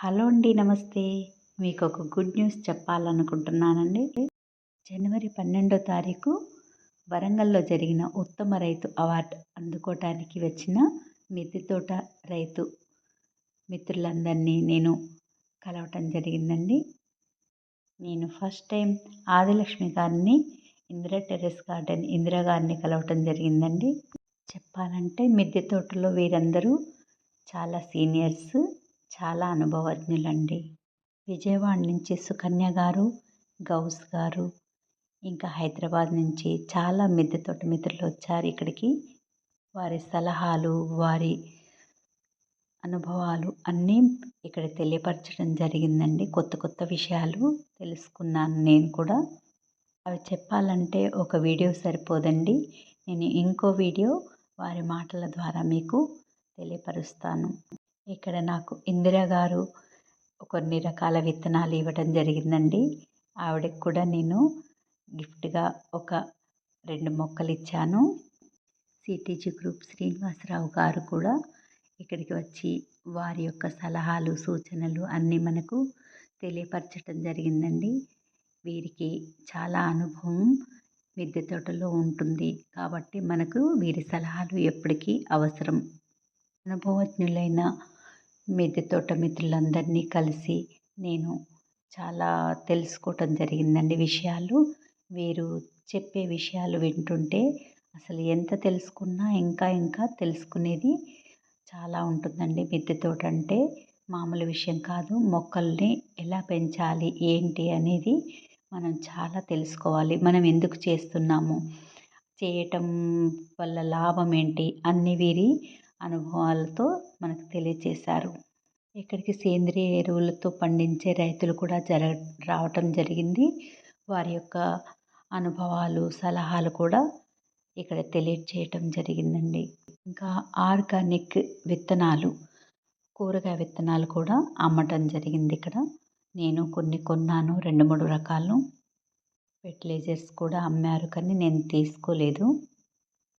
Hello అండి నమస్తే. మీకు ఒక గుడ్ న్యూస్ చెప్పాలనుకుంటున్నానండి. జనవరి పన్నెండో తారీఖు వరంగల్లో జరిగిన ఉత్తమ రైతు అవార్డు అందుకోవటానికి వచ్చిన మిద్దె తోట రైతు మిత్రులందరినీ నేను కలవటం జరిగిందండి. నేను ఫస్ట్ టైం ఆదిలక్ష్మి గారిని ఇందిరా టెర్రస్ గార్డెన్ ఇందిరా గారిని కలవటం జరిగిందండి. చెప్పాలంటే మిద్దె తోటలో వీరందరూ చాలా సీనియర్స్. చాలా అనుభవజ్ఞులండి. విజయవాడ నుంచి సుకన్య గారు గౌస్ గారు ఇంకా హైదరాబాద్ నుంచి చాలా మిద్దె తోట మిత్రులు వచ్చారు ఇక్కడికి. వారి సలహాలు వారి అనుభవాలు అన్నీ ఇక్కడ తెలియపరచడం జరిగిందండి. కొత్త కొత్త విషయాలు తెలుసుకున్నాను నేను కూడా. అవి చెప్పాలంటే ఒక వీడియో సరిపోదండి. నేను ఇంకో వీడియో వారి మాటల ద్వారా మీకు తెలియపరుస్తాను. ఇక్కడ నాకు ఇందిరా గారు కొన్ని రకాల విత్తనాలు ఇవ్వడం జరిగిందండి. ఆవిడకి కూడా నేను గిఫ్ట్గా ఒక రెండు మొక్కలు ఇచ్చాను. సిటీజీ గ్రూప్ శ్రీనివాసరావు గారు కూడా ఇక్కడికి వచ్చి వారి యొక్క సలహాలు సూచనలు అన్నీ మనకు తెలియపరచడం జరిగిందండి. వీరికి చాలా అనుభవం మిద్దె తోటలో ఉంటుంది కాబట్టి మనకు వీరి సలహాలు ఎప్పటికీ అవసరం. అనుభవజ్ఞులైన మిద్దె తోట మిత్రులందరినీ కలిసి నేను చాలా తెలుసుకోవటం జరిగిందండి విషయాలు. వీరు చెప్పే విషయాలు వింటుంటే అసలు ఎంత తెలుసుకున్నా ఇంకా ఇంకా తెలుసుకునేది చాలా ఉంటుందండి మిద్దె తోట అంటే. మామూలు విషయం కాదు మొక్కల్ని ఎలా పెంచాలి ఏంటి అనేది మనం చాలా తెలుసుకోవాలి. మనం ఎందుకు చేస్తున్నాము? చేయటం వల్ల లాభం ఏంటి? అన్ని వీరి అనుభవాలతో మనకు తెలియజేశారు. ఇక్కడికి సేంద్రియ ఎరువులతో పండించే రైతులు కూడా జర రావటం జరిగింది. వారి యొక్క అనుభవాలు సలహాలు కూడా ఇక్కడ తెలియచేయటం జరిగిందండి. ఇంకా ఆర్గానిక్ విత్తనాలు కూరగాయ విత్తనాలు కూడా అమ్మటం జరిగింది ఇక్కడ. నేను కొన్ని కొన్నాను రెండు మూడు రకాలు. ఫెర్టిలైజర్స్ కూడా అమ్మారు కానీ నేను తీసుకోలేదు.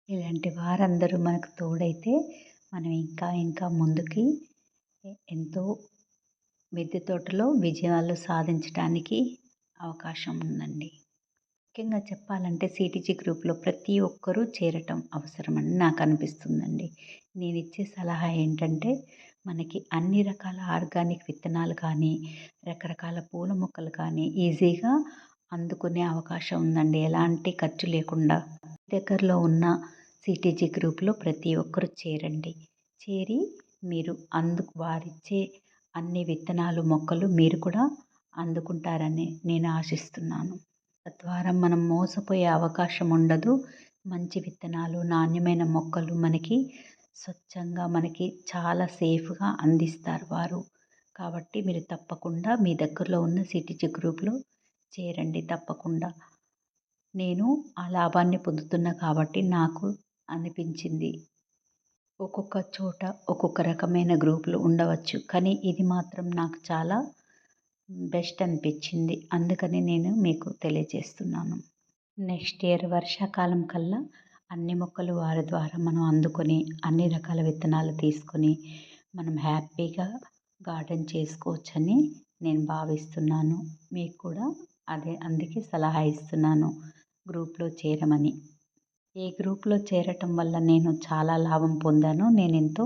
ఇలాంటి వారందరూ మనకు తోడైతే మనం ఇంకా ఇంకా ముందుకి ఎంతో మిద్దె తోటలో విజయాలు సాధించడానికి అవకాశం ఉందండి. ముఖ్యంగా చెప్పాలంటే సిటీజీ గ్రూప్లో ప్రతి ఒక్కరూ చేరటం అవసరమని నాకు అనిపిస్తుందండి. నేను ఇచ్చే సలహా ఏంటంటే మనకి అన్ని రకాల ఆర్గానిక్ విత్తనాలు కానీ రకరకాల పూల మొక్కలు కానీ ఈజీగా అందుకునే అవకాశం ఉందండి. ఎలాంటి ఖర్చు లేకుండా దగ్గరలో ఉన్న సిటీజీ గ్రూప్లో ప్రతి ఒక్కరు చేరండి. చేరి మీరు అందుకు వారిచ్చే అన్ని విత్తనాలు మొక్కలు మీరు కూడా అందుకుంటారని నేను ఆశిస్తున్నాను. తద్వారా మనం మోసపోయే అవకాశం ఉండదు. మంచి విత్తనాలు నాణ్యమైన మొక్కలు మనకి స్వచ్ఛంగా మనకి చాలా సేఫ్గా అందిస్తారు వారు. కాబట్టి మీరు తప్పకుండా మీ దగ్గరలో ఉన్న సిటీజీ గ్రూప్లో చేరండి తప్పకుండా. నేను ఆ లాభాన్ని పొందుతున్నా కాబట్టి నాకు అనిపించింది. ఒక్కొక్క చోట ఒక్కొక్క రకమైన గ్రూపులు ఉండవచ్చు. కానీ ఇది మాత్రం నాకు చాలా బెస్ట్ అనిపించింది. అందుకని నేను మీకు తెలియజేస్తున్నాను. నెక్స్ట్ ఇయర్ వర్షాకాలం కల్లా అన్ని మొక్కలు వారి ద్వారా మనం అందుకొని అన్ని రకాల విత్తనాలు తీసుకొని మనం హ్యాపీగా గార్డెన్ చేసుకోవచ్చని నేను భావిస్తున్నాను. మీకు కూడా అదే అందుకే సలహా ఇస్తున్నాను. గ్రూప్లో చేరమని. ఈ గ్రూప్లో చేరటం వల్ల నేను చాలా లాభం పొందాను నేను ఎంతో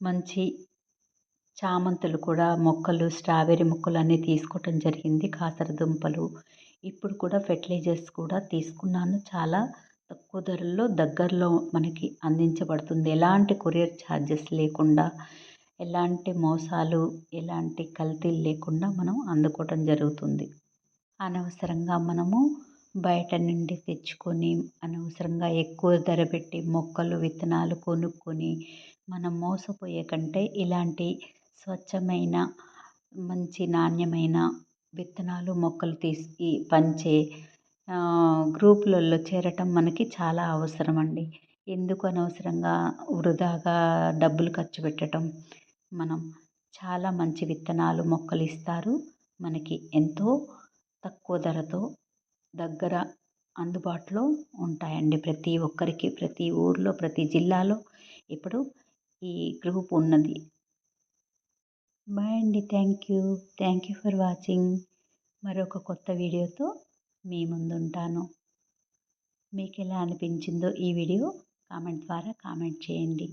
మంచి చామంతులు కూడా మొక్కలు స్ట్రాబెర్రీ మొక్కలు అన్నీ తీసుకోవటం జరిగింది. కాసర దుంపలు ఇప్పుడు కూడా ఫెర్టిలైజర్స్ కూడా తీసుకున్నాను. చాలా తక్కువ ధరల్లో దగ్గరలో మనకి అందించబడుతుంది. ఎలాంటి కొరియర్ ఛార్జెస్ లేకుండా ఎలాంటి మోసాలు ఎలాంటి కల్తీలు లేకుండా మనం అందుకోవటం జరుగుతుంది. అనవసరంగా మనము బయట నుండి తెచ్చుకొని అనవసరంగా ఎక్కువ ధర పెట్టి మొక్కలు విత్తనాలు కొనుక్కొని మనం మోసపోయే కంటే ఇలాంటి స్వచ్ఛమైన మంచి నాణ్యమైన విత్తనాలు మొక్కలు తీసి పంచే గ్రూపులలో చేరటం మనకి చాలా అవసరం అండి ఎందుకు అనవసరంగా వృధాగా డబ్బులు ఖర్చు పెట్టడం మనం చాలా మంచి విత్తనాలు మొక్కలు ఇస్తారు. మనకి ఎంతో తక్కువ ధరతో దగ్గర అందుబాటులో ఉంటాయండి. ప్రతి ఒక్కరికి ప్రతి ఊర్లో ప్రతి జిల్లాలో ఇప్పుడు ఈ గ్రూప్ ఉన్నది. బాయ్ అండి. Thank you thank you for watching మరొక కొత్త వీడియోతో మీ ముందుంటాను. మీకు ఎలా అనిపించిందో ఈ వీడియో కామెంట్ ద్వారా కామెంట్ చేయండి.